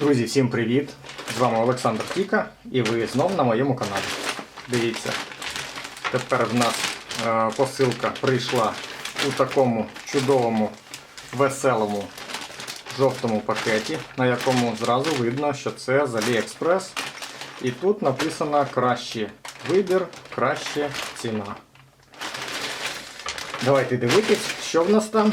Друзі, всім привіт! З вами Олександр Тіка і ви знов на моєму каналі. Дивіться, тепер в нас е, посилка прийшла у такому чудовому, веселому жовтому пакеті, на якому зразу видно, що це з AliExpress. І тут написано кращий вибір, краща ціна. Давайте дивитись, що в нас там.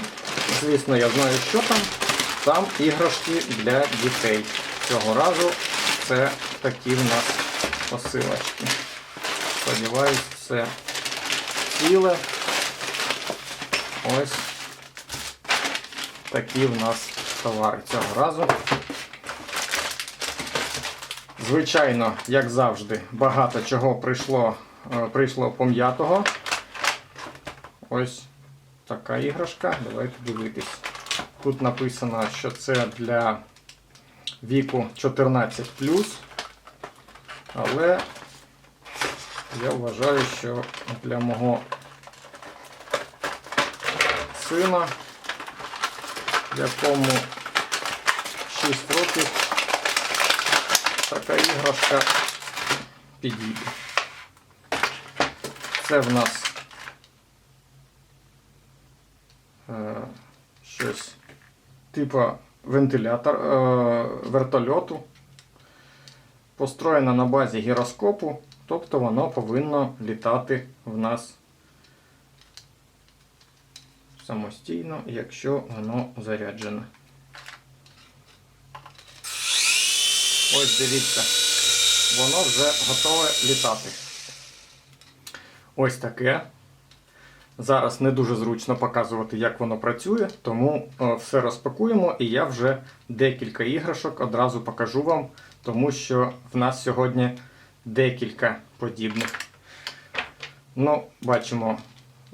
Звісно, я знаю, що там. Там іграшки для дітей. Цього разу це такі в нас посилочки. Сподіваюсь, все ціле. Ось такі в нас товари цього разу. Звичайно, як завжди, багато чого прийшло, е, прийшло пом'ятого. Ось така іграшка. Давайте дивитись. Тут написано, що це для віку 14 але я вважаю, що для мого сина, якому 6 років, така іграшка підійде. Це в нас е, щось типу вентилятор е, вертольоту. Построєна на базі гіроскопу, тобто воно повинно літати в нас самостійно, якщо воно заряджене. Ось дивіться, воно вже готове літати. Ось таке. Зараз не дуже зручно показувати, як воно працює, тому е, все розпакуємо і я вже декілька іграшок одразу покажу вам, тому що в нас сьогодні декілька подібних. Ну, Бачимо,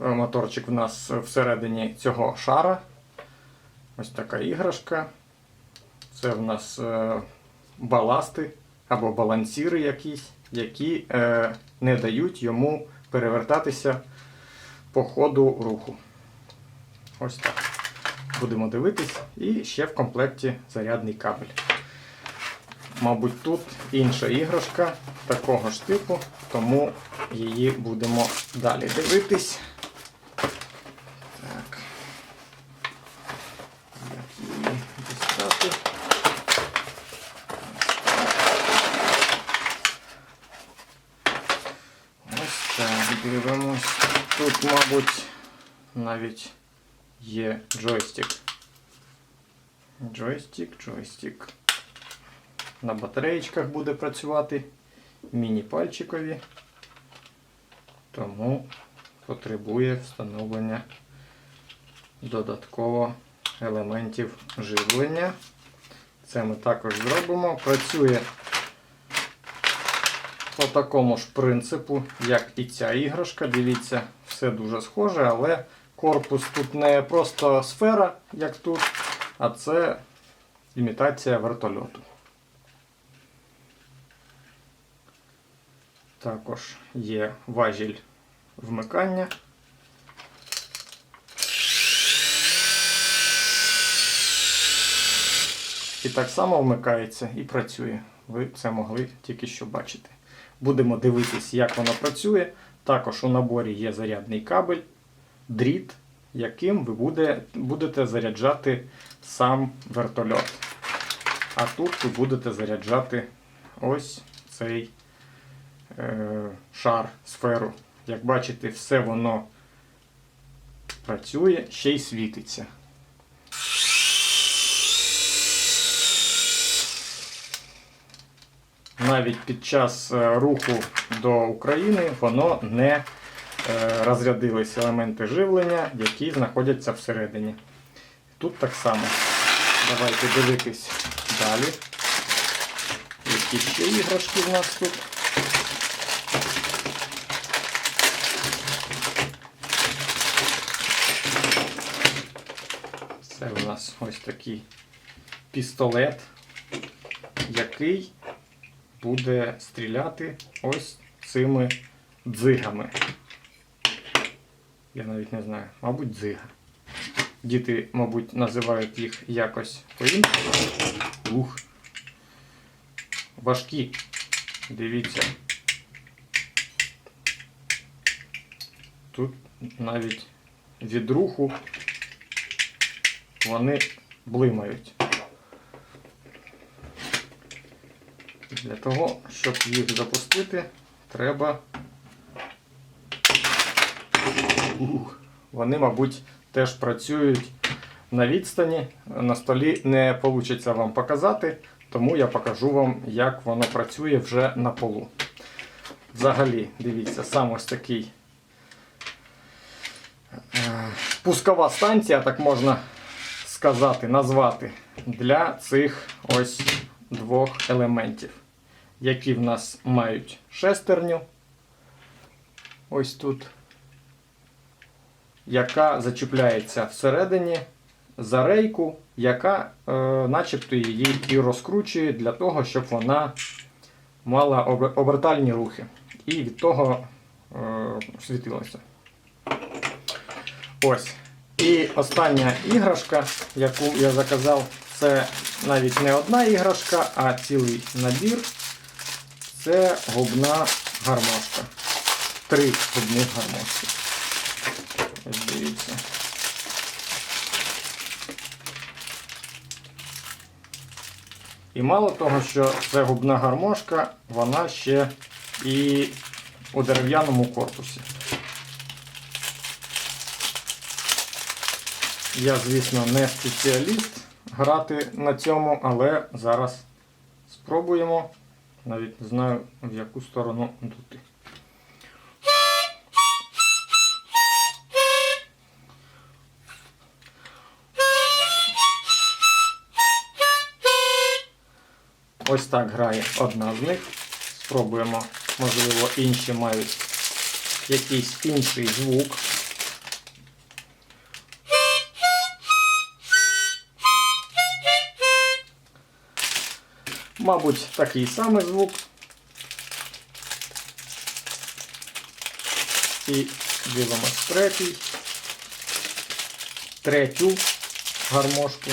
е, моторчик в нас всередині цього шара. Ось така іграшка. Це в нас е, баласти або балансіри якісь, які не дають йому перевертатися по ходу руху. Ось так. Будемо дивитись. І ще в комплекті зарядний кабель. Мабуть, тут інша іграшка такого ж типу, тому її будемо далі дивитись. Так. Ось так, дивимось. Тут, мабуть, навіть є джойстик. Джойстик, джойстик. На батареєчках буде працювати. Міні-пальчикові. Тому потребує встановлення додатково елементів живлення. Це ми також зробимо. Працює по такому ж принципу, як і ця іграшка. Дивіться, все дуже схоже, але корпус тут не просто сфера, як тут, а це імітація вертольоту. Також є важіль вмикання. І так само вмикається і працює. Ви це могли тільки що бачити. Будемо дивитись, як воно працює. Також у наборі є зарядний кабель, дріт, яким ви буде, будете заряджати сам вертольот. А тут ви будете заряджати ось цей е, шар, сферу. Як бачите, все воно працює, ще й світиться. Навіть під час е, руху до України воно не е, розрядились елементи живлення, які знаходяться всередині. Тут так само. Давайте дивитись далі. Які ще іграшки в нас тут. Це у нас ось такий пістолет, який буде стріляти ось цими дзигами. Я навіть не знаю, мабуть, дзига. Діти, мабуть, називають їх якось по-іншому. Ух. важкі. Дивіться. Тут навіть від руху вони блимають. Для того, щоб їх запустити, треба. Ух, вони, мабуть, теж працюють на відстані. На столі не вийде вам показати, тому я покажу вам, як воно працює вже на полу. Взагалі, дивіться, сам ось такий е, пускова станція, так можна сказати, назвати, для цих ось двох елементів, які в нас мають шестерню. Ось тут, яка зачіпляється всередині за рейку, яка е, начебто її і розкручує для того, щоб вона мала обертальні рухи. І від того е, світилося. Ось. І остання іграшка, яку я заказав, це навіть не одна іграшка, а цілий набір. Це губна гармошка. Три губних гармошки. Дивіться. І мало того, що це губна гармошка, вона ще і у дерев'яному корпусі. Я, звісно, не спеціаліст грати на цьому, але зараз спробуємо. Навіть не знаю, в яку сторону дути. Ось так грає одна з них. Спробуємо, можливо, інші мають якийсь інший звук. Мабуть, такий самий звук. І дивимось третій. Третю гармошку.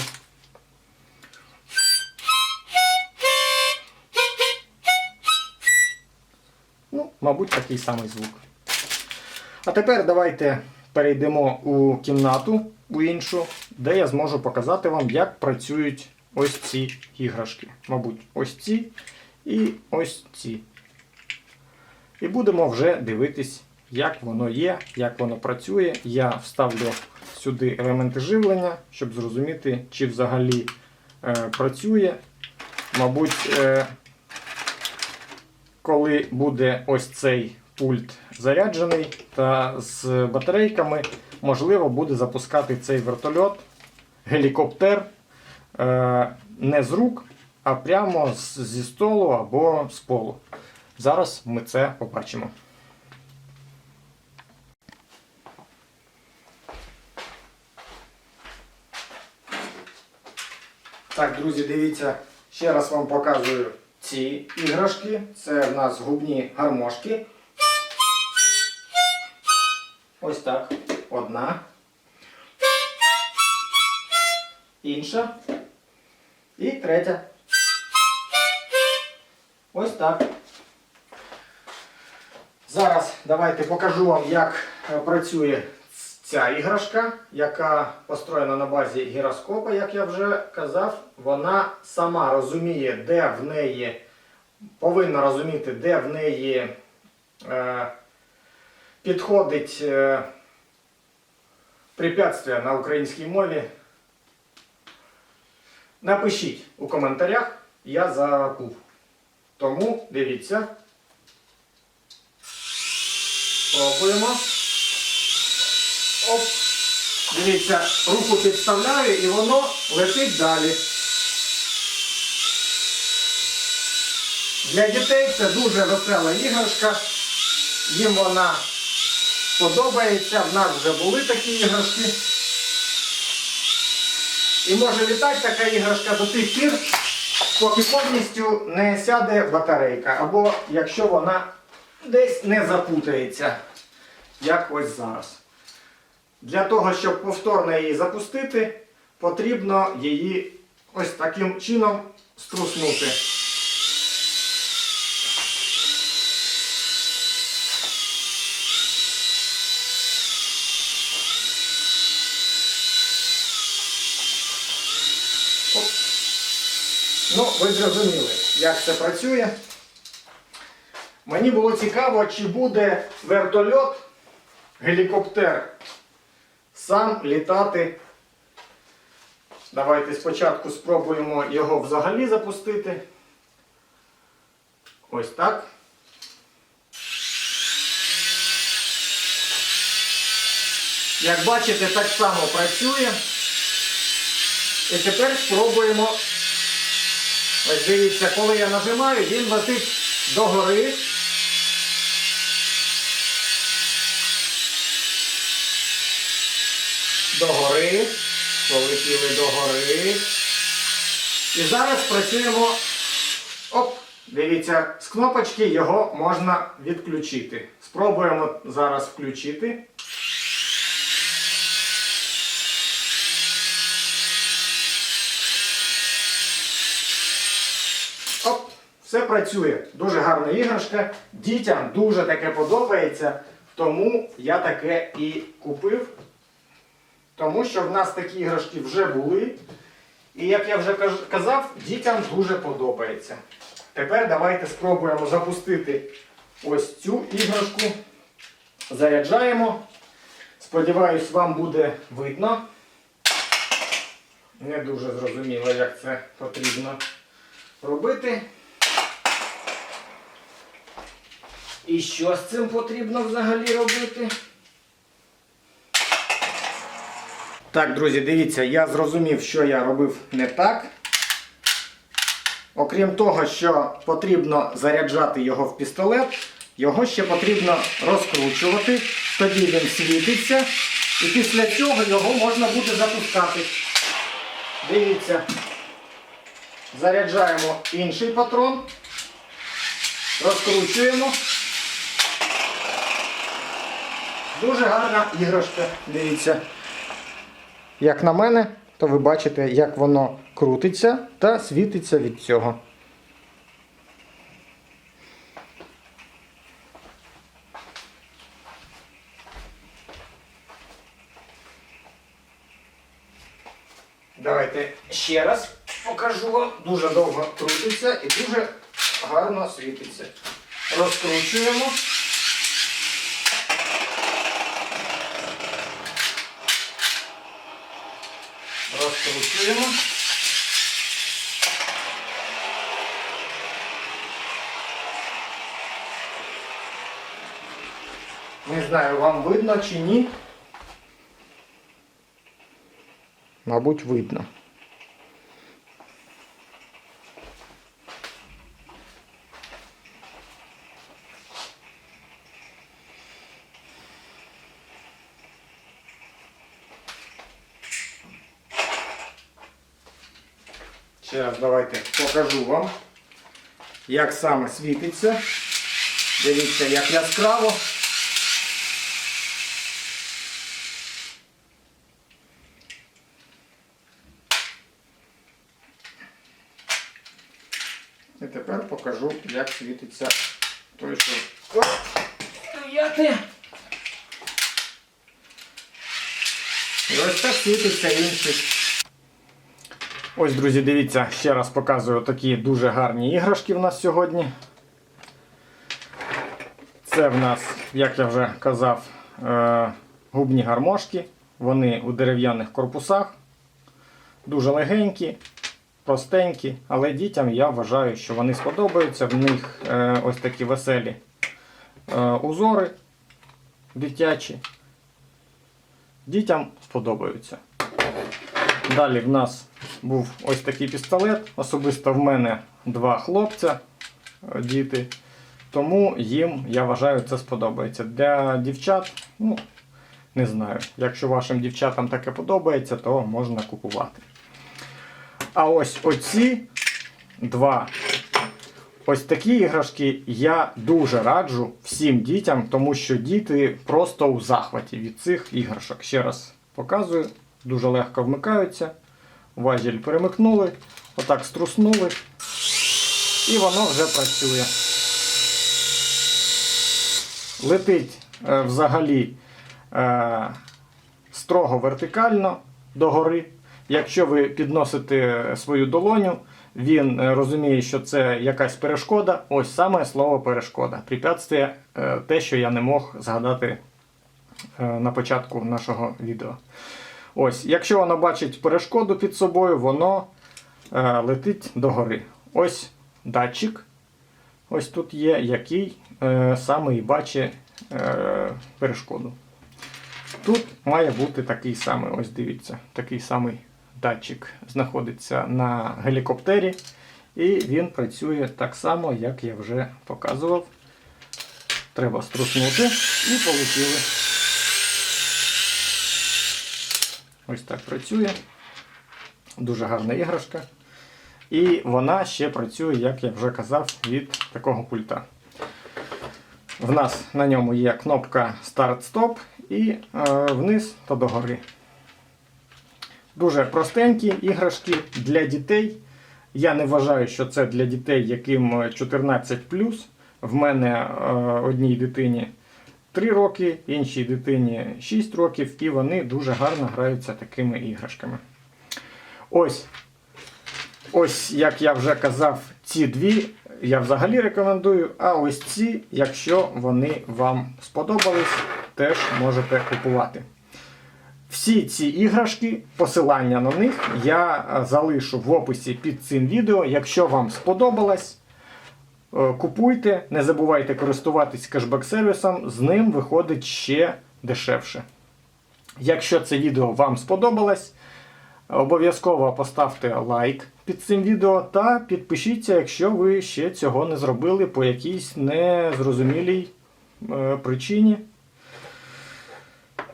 Ну, мабуть, такий самий звук. А тепер давайте перейдемо у кімнату, у іншу, де я зможу показати вам, як працюють ось ці іграшки. Мабуть, ось ці і ось ці. І будемо вже дивитись, як воно є, як воно працює. Я вставлю сюди елементи живлення, щоб зрозуміти, чи взагалі е, працює. Мабуть, е, коли буде ось цей пульт заряджений та з батарейками, можливо, буде запускати цей вертольот, гелікоптер не з рук, а прямо зі столу або з полу. Зараз ми це побачимо. Так, друзі, дивіться, ще раз вам показую ці іграшки. Це в нас губні гармошки. Ось так. Одна. Інша. І третя. Ось так. Зараз давайте покажу вам, як е, працює ця іграшка, яка построєна на базі гіроскопа, як я вже казав. Вона сама розуміє, де в неї повинна розуміти, де в неї е, підходить е, препятствие на українській мові. Напишіть у коментарях, я забув. Тому дивіться. Пробуємо. Оп. Дивіться, руку підставляю і воно летить далі. Для дітей це дуже весела іграшка. Їм вона подобається. В нас вже були такі іграшки. І може літати така іграшка до тих пір, поки повністю не сяде батарейка. Або якщо вона десь не запутається, як ось зараз. Для того, щоб повторно її запустити, потрібно її ось таким чином струснути. Ну, ви зрозуміли, як це працює. Мені було цікаво, чи буде вертольот, гелікоптер сам літати. Давайте спочатку спробуємо його взагалі запустити. Ось так. Як бачите, так само працює. І тепер спробуємо. Ось дивіться, коли я нажимаю, він летить догори. Догори. Полетіли догори. І зараз працюємо. Оп! Дивіться, з кнопочки його можна відключити. Спробуємо зараз включити. Оп, все працює. Дуже гарна іграшка. Дітям дуже таке подобається. Тому я таке і купив. Тому що в нас такі іграшки вже були. І як я вже казав, дітям дуже подобається. Тепер давайте спробуємо запустити ось цю іграшку. Заряджаємо. Сподіваюсь, вам буде видно. Не дуже зрозуміло, як це потрібно робити. І що з цим потрібно взагалі робити? Так, друзі, дивіться, я зрозумів, що я робив не так. Окрім того, що потрібно заряджати його в пістолет, його ще потрібно розкручувати, тоді він світиться, і після цього його можна буде запускати. Дивіться, заряджаємо інший патрон, розкручуємо. Дуже гарна іграшка, дивіться. Як на мене, то ви бачите, як воно крутиться та світиться від цього. Давайте ще раз покажу вам. Дуже довго крутиться і дуже гарно світиться. Розкручуємо. Розкручуємо. Не знаю, вам видно чи ні. Мабуть, видно. Покажу вам, як саме світиться. Дивіться, як яскраво. І тепер покажу, як світиться той, що стояти. І ось так світиться інший. Ось, друзі, дивіться, ще раз показую такі дуже гарні іграшки в нас сьогодні. Це в нас, як я вже казав, е, губні гармошки. Вони у дерев'яних корпусах. Дуже легенькі, простенькі, але дітям я вважаю, що вони сподобаються. В них е, ось такі веселі е, узори дитячі. Дітям сподобаються. Далі в нас був ось такий пістолет. Особисто в мене два хлопця, е, діти. Тому їм, я вважаю, це сподобається. Для дівчат, ну, не знаю. Якщо вашим дівчатам таке подобається, то можна купувати. А ось оці два ось такі іграшки я дуже раджу всім дітям, тому що діти просто у захваті від цих іграшок. Ще раз показую, дуже легко вмикаються. Важіль перемикнули, отак струснули, і воно вже працює. Летить е, взагалі е, строго вертикально догори. якщо ви підносите свою долоню, він е, розуміє, що це якась перешкода. Ось саме слово перешкода. Препятствие е, те, що я не мог згадати е, на початку нашого відео. Ось, якщо воно бачить перешкоду під собою, воно е, летить догори. Ось датчик. Ось тут є, який е, саме і бачить е, перешкоду. Тут має бути такий самий, ось дивіться, такий самий датчик знаходиться на гелікоптері, і він працює так само, як я вже показував. Треба струснути і полетіли. Ось так працює. Дуже гарна іграшка. І вона ще працює, як я вже казав, від такого пульта. В нас на ньому є кнопка старт-стоп і е, вниз та догори. Дуже простенькі іграшки для дітей. Я не вважаю, що це для дітей, яким 14 В мене е, одній дитині 3 роки, іншій дитині 6 років, і вони дуже гарно граються такими іграшками. Ось Ось, як я вже казав, ці дві я взагалі рекомендую. А ось ці, якщо вони вам сподобались, теж можете купувати. Всі ці іграшки, посилання на них я залишу в описі під цим відео. Якщо вам сподобалось, купуйте, не забувайте користуватись кешбек-сервісом, з ним виходить ще дешевше. Якщо це відео вам сподобалось, Обов'язково поставте лайк під цим відео та підпишіться, якщо ви ще цього не зробили по якійсь незрозумілій е, причині.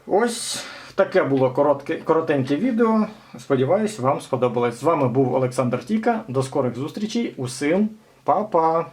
Ось таке було коротке, коротеньке відео. Сподіваюсь, вам сподобалось. З вами був Олександр Тіка. До скорих зустрічей. Усім па-па!